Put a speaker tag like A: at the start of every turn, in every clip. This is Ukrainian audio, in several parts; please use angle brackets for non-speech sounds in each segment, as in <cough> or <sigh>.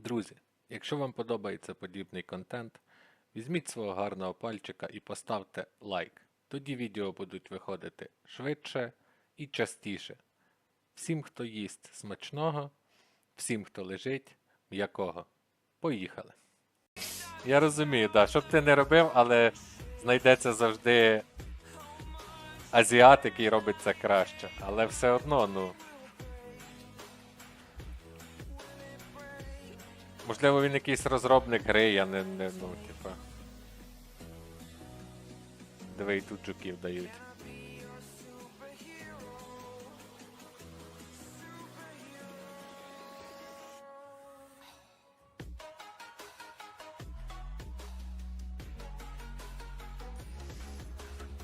A: Друзі, якщо вам подобається подібний контент, візьміть свого гарного пальчика і поставте лайк. Тоді відео будуть виходити швидше і частіше. Всім, хто їсть смачного, всім, хто лежить, м'якого. Поїхали. Я розумію, да, що б ти не робив, але знайдеться завжди азіат, який робить це краще. Але все одно, ну. Можливо, він якийсь розробник гри, я не, не ну, типа. Диви, тут жуків дають.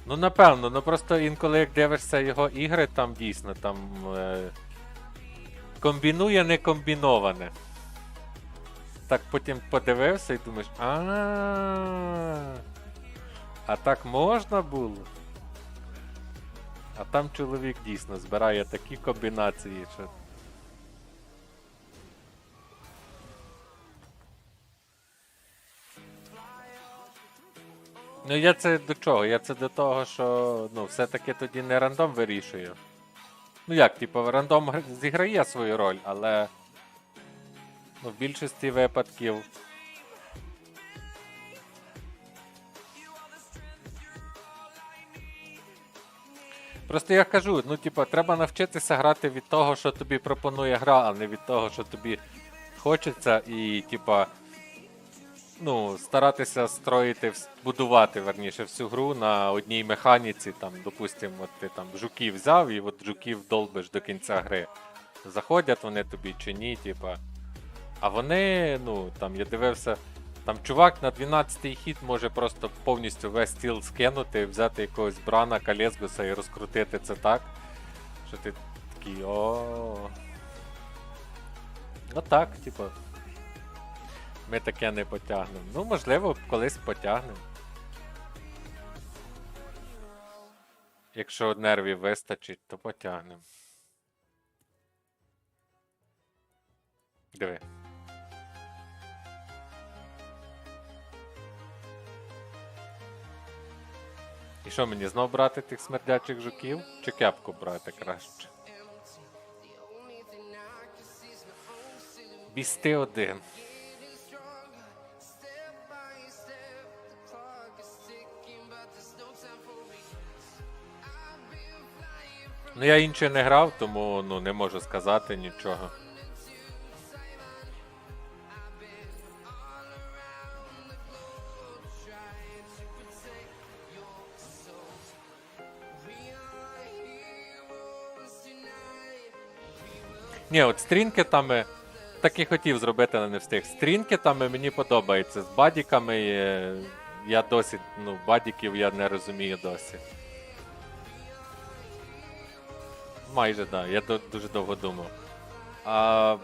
A: Ну, напевно, ну просто інколи як дивишся його ігри, там дійсно там. Е... Комбінує не комбіноване. Так потім подивився і думаєш, а. А так можна було? А там чоловік дійсно збирає такі комбінації, що. Ну я це до чого? Я це до того, що ну, все-таки тоді не рандом вирішує. Ну як, типу, рандом зіграє свою роль, але. Ну, в більшості випадків. Просто я кажу, ну, типа, треба навчитися грати від того, що тобі пропонує гра, а не від того, що тобі хочеться, і, типа, ну, старатися строїти, будувати, верніше, всю гру на одній механіці, там, допустимо, ти там жуків взяв і от жуків долбиш до кінця гри. Заходять вони тобі чи ні, типа. А вони, ну, там я дивився, там чувак на 12-й хід може просто повністю весь стіл скинути, взяти якогось брана, Калезгуса і розкрутити це так. Що ти такий о. Ну так, типу. Ми таке не потягнемо. Ну, можливо, колись потягнемо. Якщо нервів вистачить, то потягнемо. Диви. І що мені знов брати тих смердячих жуків? Чи кепку брати краще? Бісти один. Ну я інше не грав, тому ну, не можу сказати нічого. Ні, от стрінкетами так і хотів зробити, але не встиг. Стрінкетами мені подобається. З бадіками е, я досі, ну, бадіків я не розумію досі. Майже так, да, я дуже довго думав. А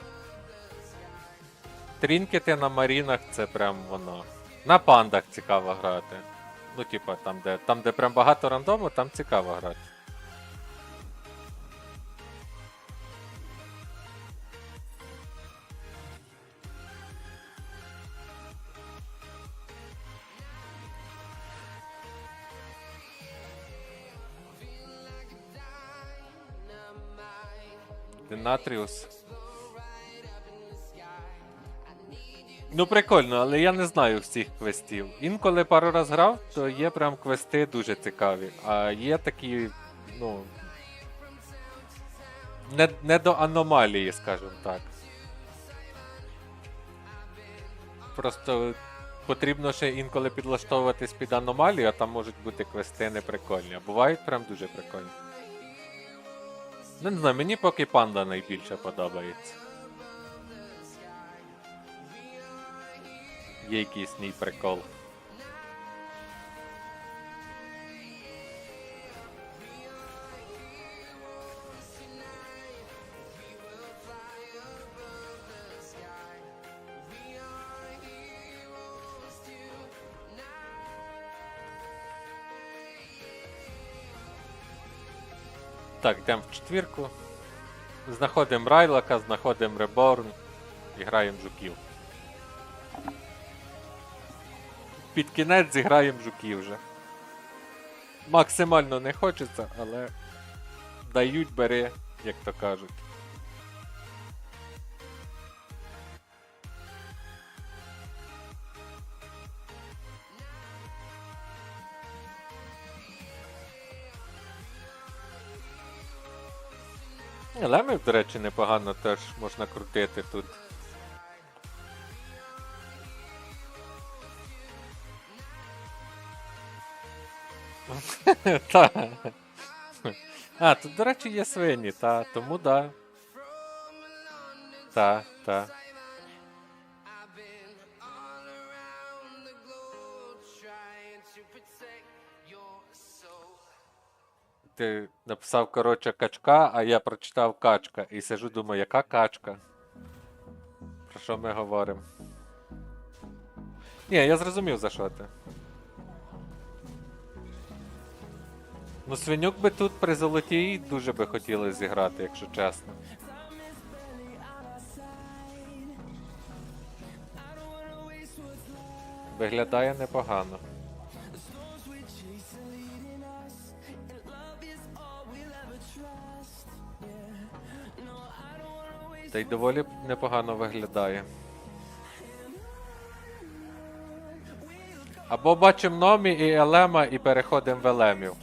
A: Трінкети на марінах це прям воно. На пандах цікаво грати. Ну, типа, там, де, там, де прям багато рандому, там цікаво грати. Денатріус. Ну, прикольно, але я не знаю всіх квестів. Інколи пару раз грав, то є прям квести дуже цікаві. А є такі, ну. Не, не до аномалії, скажімо так. Просто потрібно ще інколи підлаштовуватись під аномалію, а там можуть бути квести неприкольні. А бувають прям дуже прикольні. Не знаю, мені поки панда найбільше подобається. Є якийсь мій прикол. Так, йдемо в четвірку. Знаходимо Райлака, знаходимо Реборн і граємо жуків. Під кінець зіграємо жуків вже. Максимально не хочеться, але дають бери, як то кажуть. Лемів, до речі, непогано теж можна крутити тут. <laughs> Та. А, тут, до речі, є свині, та, тому да. Та, та. Ти написав, коротше, качка, а я прочитав качка. І сижу, думаю, яка качка? Про що ми говоримо? Ні, я зрозумів за що ти. Ну, свинюк би тут при золотій дуже би хотіли зіграти, якщо чесно. Виглядає непогано. Та й доволі непогано виглядає. Або бачимо номі і елема і переходимо в елемів.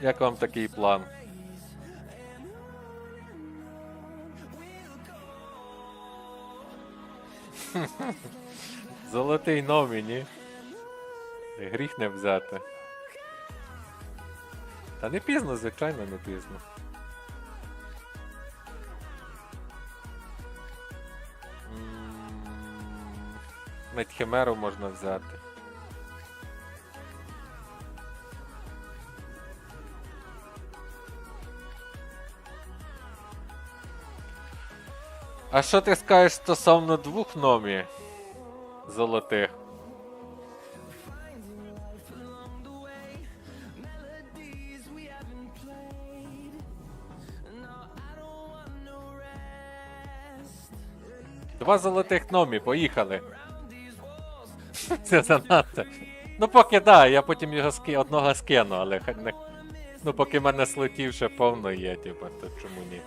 A: Як вам такий план? <laughs> Золотий номі, ні? Гріх не взяти. Та не пізно, звичайно, не пізно. Навіть можна взяти. А що ти скажеш стосовно двох номі золотих? Два золотих номі, поїхали. Це занадто. Ну поки да, я потім його ски... одного скину, але хай не. Ну поки в мене слотів ще повно є, типу, то чому ні?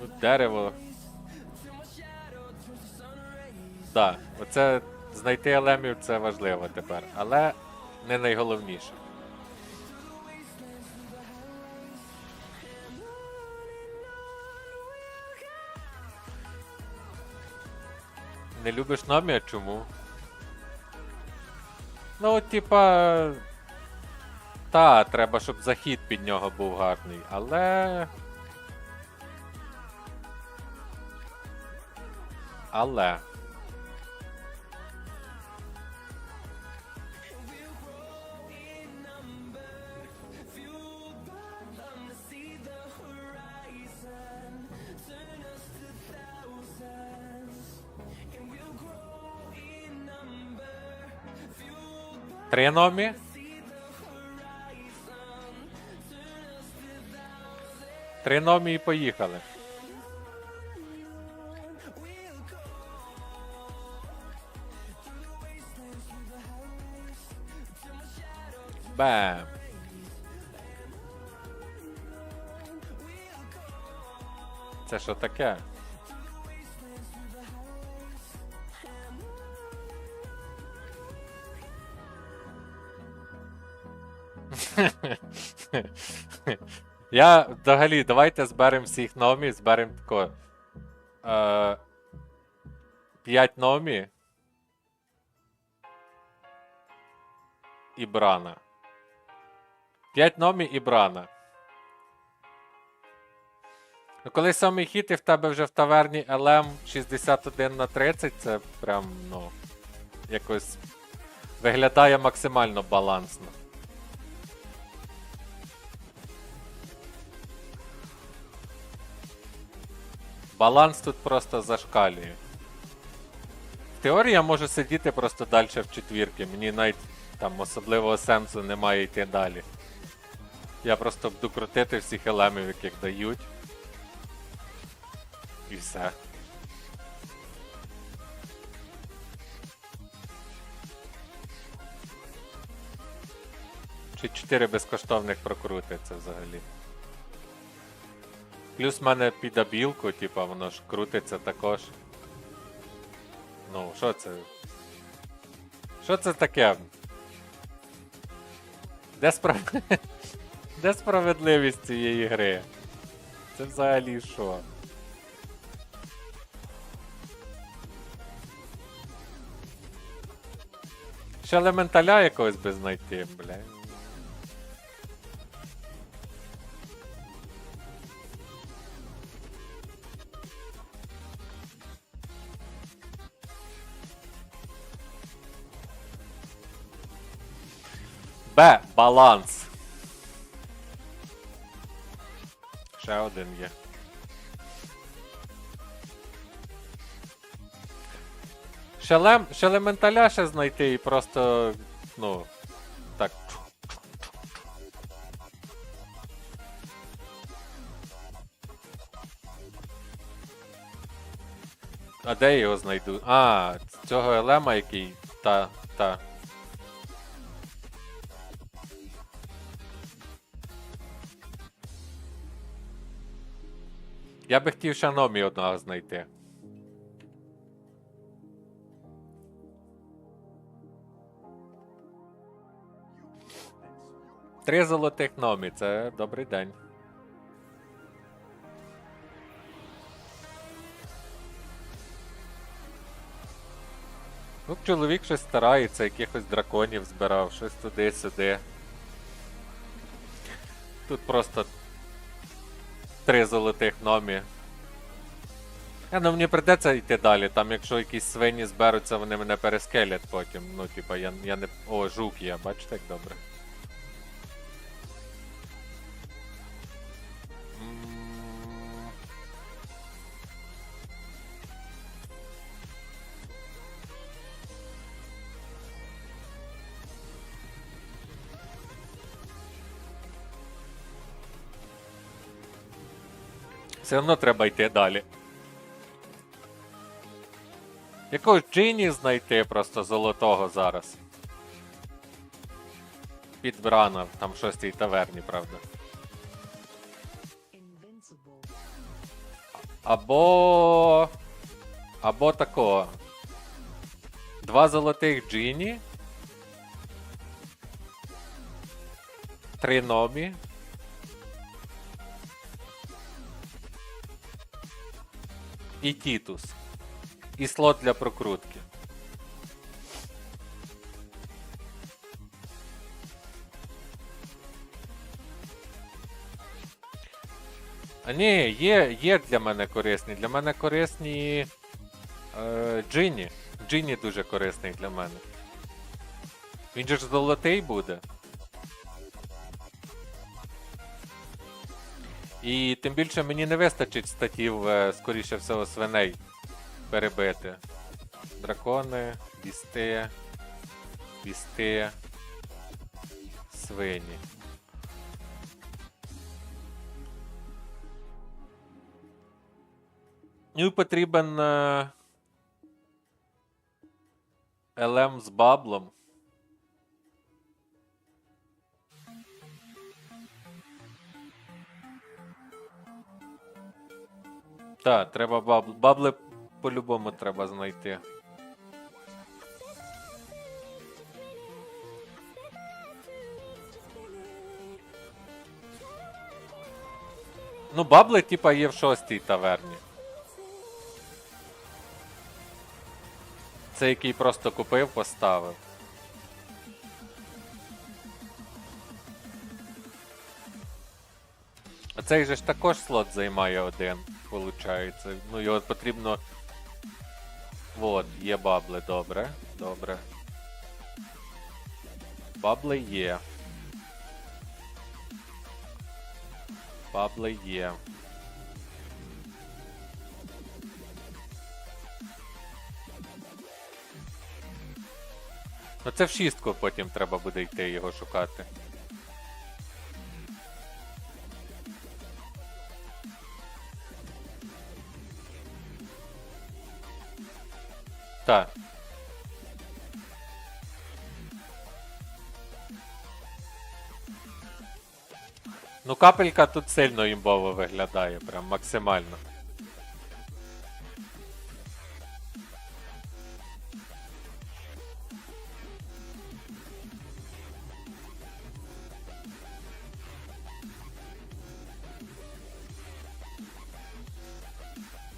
A: Ну, дерево. Так, оце знайти елемів це важливо тепер, але не найголовніше. Не любиш номі, а чому? Ну, от, типа. Та, треба, щоб захід під нього був гарний, але. Але. Три номі? Три номі і поїхали. Бам. Це що таке? <laughs> Я взагалі, давайте зберемо всіх номі, зберемо тако. Е, 5 номі. І брана. 5 номі і брана. Ну, коли самий хіт і в тебе вже в таверні LM 61 на 30, це прям, ну, якось виглядає максимально балансно. Баланс тут просто зашкалює. В теорії я можу сидіти просто далі в четвірки. Мені навіть там особливого сенсу немає йти далі. Я просто буду крутити всіх елемів, яких дають. І все. Чи 4 безкоштовних прокрутиться взагалі. Плюс в мене під абілку, типа, воно ж крутиться також. Ну, що це? Що це таке? Де справ... <laughs> Де справедливість цієї гри? Це взагалі що? Ще елементаля якогось би знайти, бля. Б. Баланс. Ще один є. Ще, лем, ще елементаля ще знайти і просто, ну, так. А де я його знайду? А, цього елема який. Та, та. Я би хотів ще номі одного знайти. Три золотих номі, це добрий день. Ну, чоловік щось старається, якихось драконів збирав, щось туди-сюди. Тут просто три золотих номі. Я, ну мені придеться йти далі. Там якщо якісь свині зберуться, вони мене перескелять потім. Ну, типа, я, я не. О, жук є, бачите, як добре. Все одно треба йти далі. Якогось Джині знайти просто золотого зараз. Під Брана, там в шостій таверні, правда. Або. Або такого. Два золотих Джині. Три номі. І Тітус. І слот для прокрутки. А ні, є, є для мене корисні. Для мене корисні. Е, Джині. Джині дуже корисний для мене. Він же ж золотий буде. І тим більше мені не вистачить статів, е, скоріше всього, свиней перебити. Дракони, бісти, бісти, свині. Ну і потрібен е, LM з баблом. Так, треба бабл. Бабли по-любому треба знайти. Ну, бабли, типа, є в шостій таверні. Це який просто купив, поставив. Цей же ж також слот займає один, виходить. Ну його потрібно. Вот, є бабли, добре, добре. Бабли є. Бабли є. Ну це в шістку потім треба буде йти його шукати. Так. Ну, капелька тут сильно імбово виглядає, прям максимально.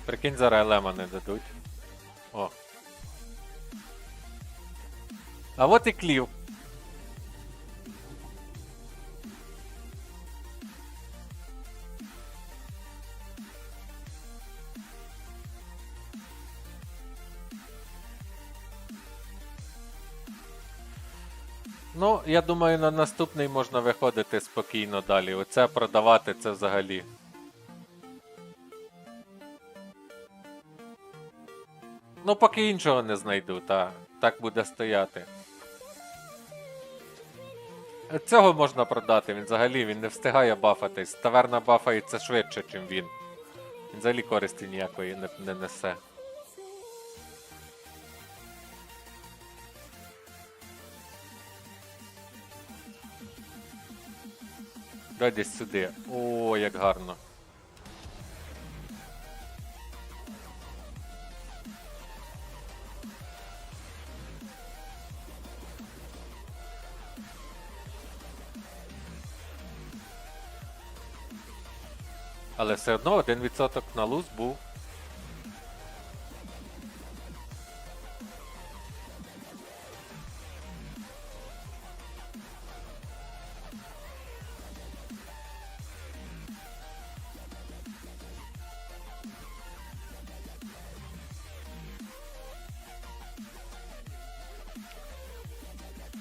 A: Прикинь, зараз елема не дадуть. О. А от і клів. Ну, я думаю, на наступний можна виходити спокійно далі. Оце продавати це взагалі. Ну, поки іншого не знайду, та так буде стояти. Цього можна продати, він взагалі він не встигає бафатись. Таверна бафається швидше, ніж він. Він взагалі користі ніякої не, не несе. Дай десь сюди. О, як гарно. Все одно 1% на луз був.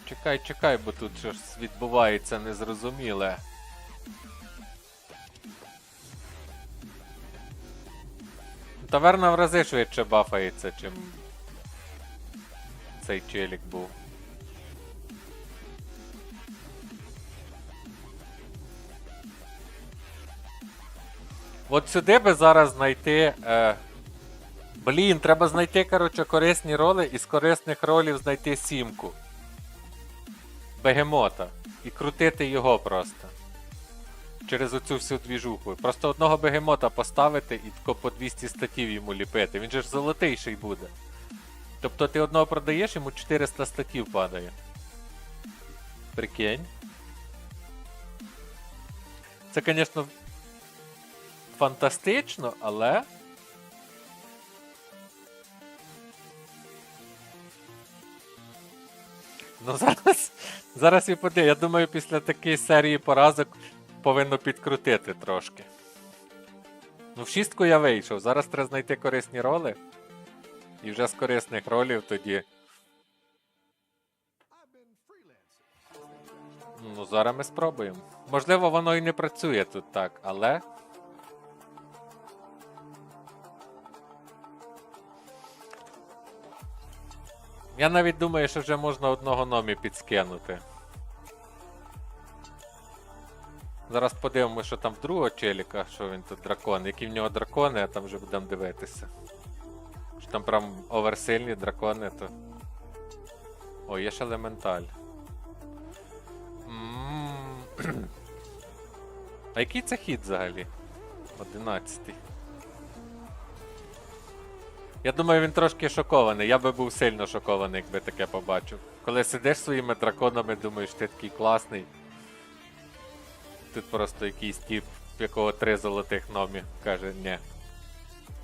A: Чекай, чекай, бо тут щось відбувається незрозуміле. Таверна в рази швидше бафається, чим цей челік був. От сюди би зараз знайти. Е... Блін, треба знайти, коротше, корисні роли і з корисних ролів знайти сімку. Бегемота. І крутити його просто. Через оцю всю двіжуху. Просто одного бегемота поставити і тако по 200 статів йому ліпити. Він же ж золотийший буде. Тобто ти одного продаєш, йому 400 статів падає. Прикинь. Це, звісно, фантастично, але. Ну зараз. Зараз і подивимось. Я думаю, після такої серії поразок повинно підкрутити трошки. Ну, в шістку я вийшов. Зараз треба знайти корисні роли. І вже з корисних ролів тоді. Ну, зараз ми спробуємо. Можливо, воно і не працює тут так, але. Я навіть думаю, що вже можна одного номі підскинути. Зараз подивимося, що там в другого челіка, що він тут дракон. Які в нього дракони, а там вже будемо дивитися. Що там прям оверсильні дракони, то. О, є ж елементаль. <clears throat> А який це хід взагалі? Одинадцятий. Я думаю, він трошки шокований. Я би був сильно шокований, якби таке побачив. Коли сидиш своїми драконами, думаєш, ти такий класний. Тут просто якийсь тип, в якого три золотих номі, каже, ні.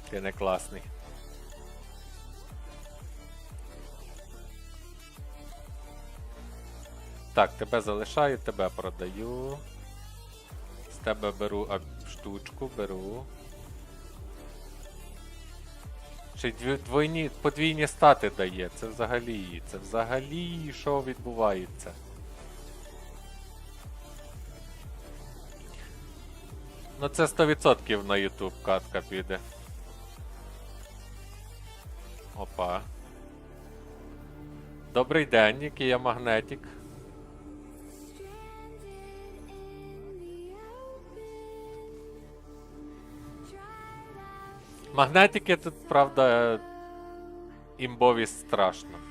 A: Ти не класний. Так, тебе залишаю, тебе продаю. З тебе беру штучку, беру. Дві- двойні, подвійні стати дає. Це взагалі. Це взагалі що відбувається. Ну це 100% на YouTube катка піде. Опа. Добрий день, який я магнетик. Магнетики тут, правда, імбові страшно.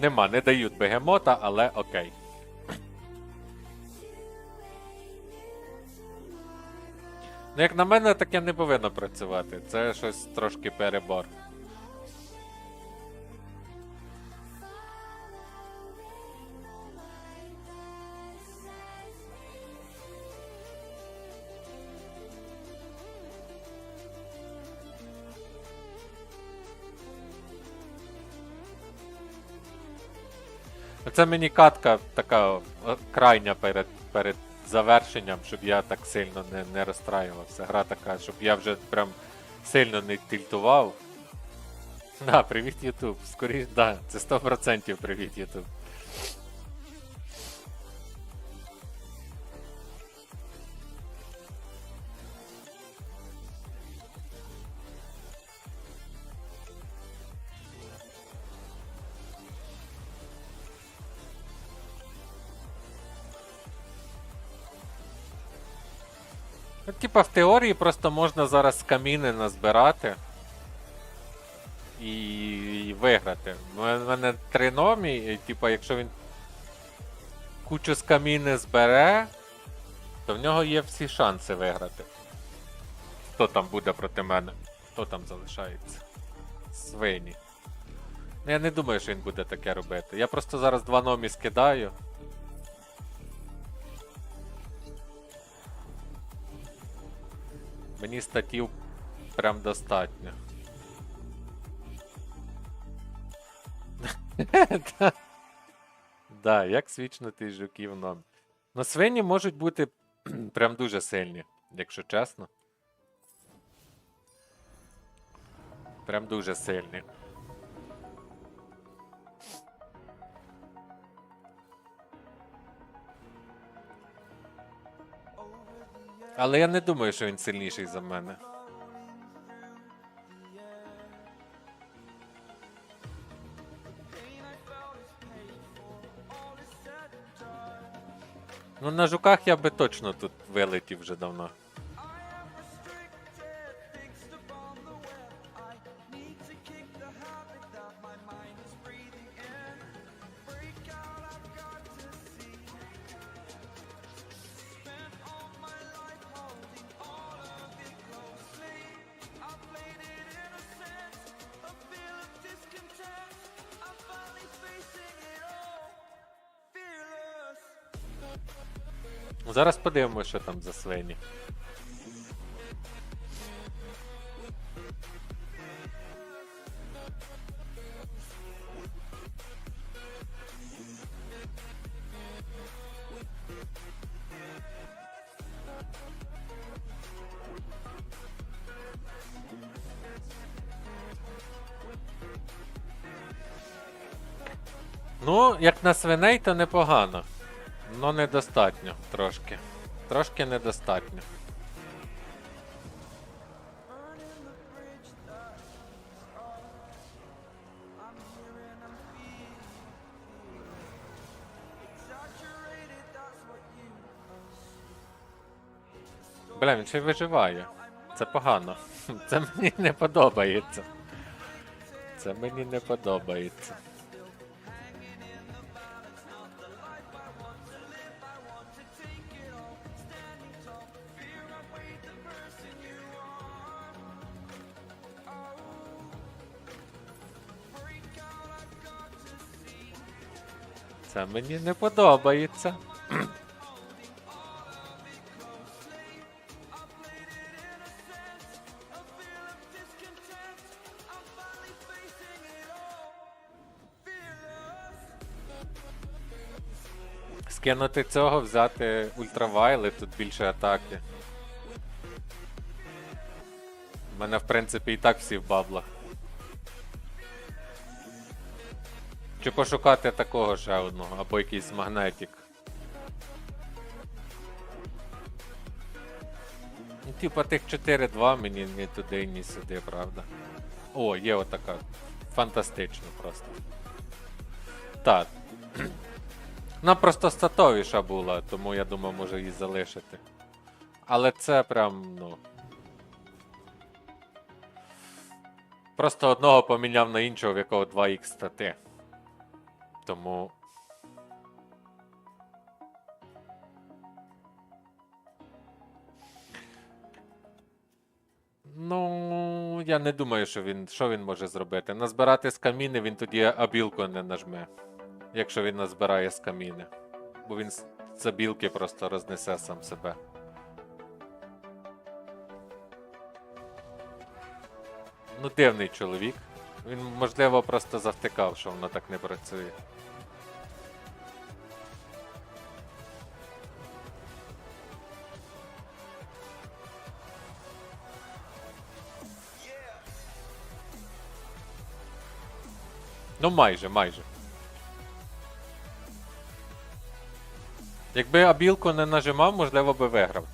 A: Нема, не дають бегемота, але окей. Ну, як на мене, таке не повинно працювати. Це щось трошки перебор. Це мені катка така е, крайня перед, перед завершенням, щоб я так сильно не, не розстраювався. Гра така, щоб я вже прям сильно не тильтував. <laughs> Да, привіт, Ютуб. Скоріше, да, це 100% привіт, Ютуб. Ну, типа, в теорії просто можна зараз каміни назбирати і, виграти. У мене- в номі, і типа, якщо він кучу з каміни збере, то в нього є всі шанси виграти. Хто там буде проти мене? Хто там залишається? Свині. Ну, я не думаю, що він буде таке робити. Я просто зараз два номі скидаю. Мені статів прям достатньо. <laughs> Да. Як свічнути жуків нам. Ну, свині можуть бути <clears throat> прям дуже сильні, якщо чесно. Прям дуже сильні. Але я не думаю, що він сильніший за мене. Ну, на жуках я би точно тут вилетів вже давно. Зараз подивимося, що там за свині. Ну, як на свиней, то непогано. Ну, недостатньо трошки. Трошки недостатньо. Бля, він ще й виживає. Це погано. <laughs> Це мені не подобається. Це мені не подобається. Це мені не подобається. Скинути цього, взяти ультравайли, тут більше атаки. У мене, в принципі, і так всі в баблах. Чи пошукати такого ще одного, або якийсь магнетик. Ну, типа тих 4-2 мені ні туди, ні сюди, правда. О, є отака. Фантастично просто. Так. <clears throat> Вона просто статовіша була, тому я думав, може її залишити. Але це прям, ну. Просто одного поміняв на іншого, в якого 2х стати. Тому. Ну, я не думаю, що він. Що він може зробити? Назбирати з каміни, він тоді абілку не нажме. Якщо він назбирає з каміни. Бо він з абілки просто рознесе сам себе. Ну, дивний чоловік. Він, можливо, просто завтикав, що воно так не працює. Ну, майже, майже. Якби абілку не нажимав, можливо би виграв.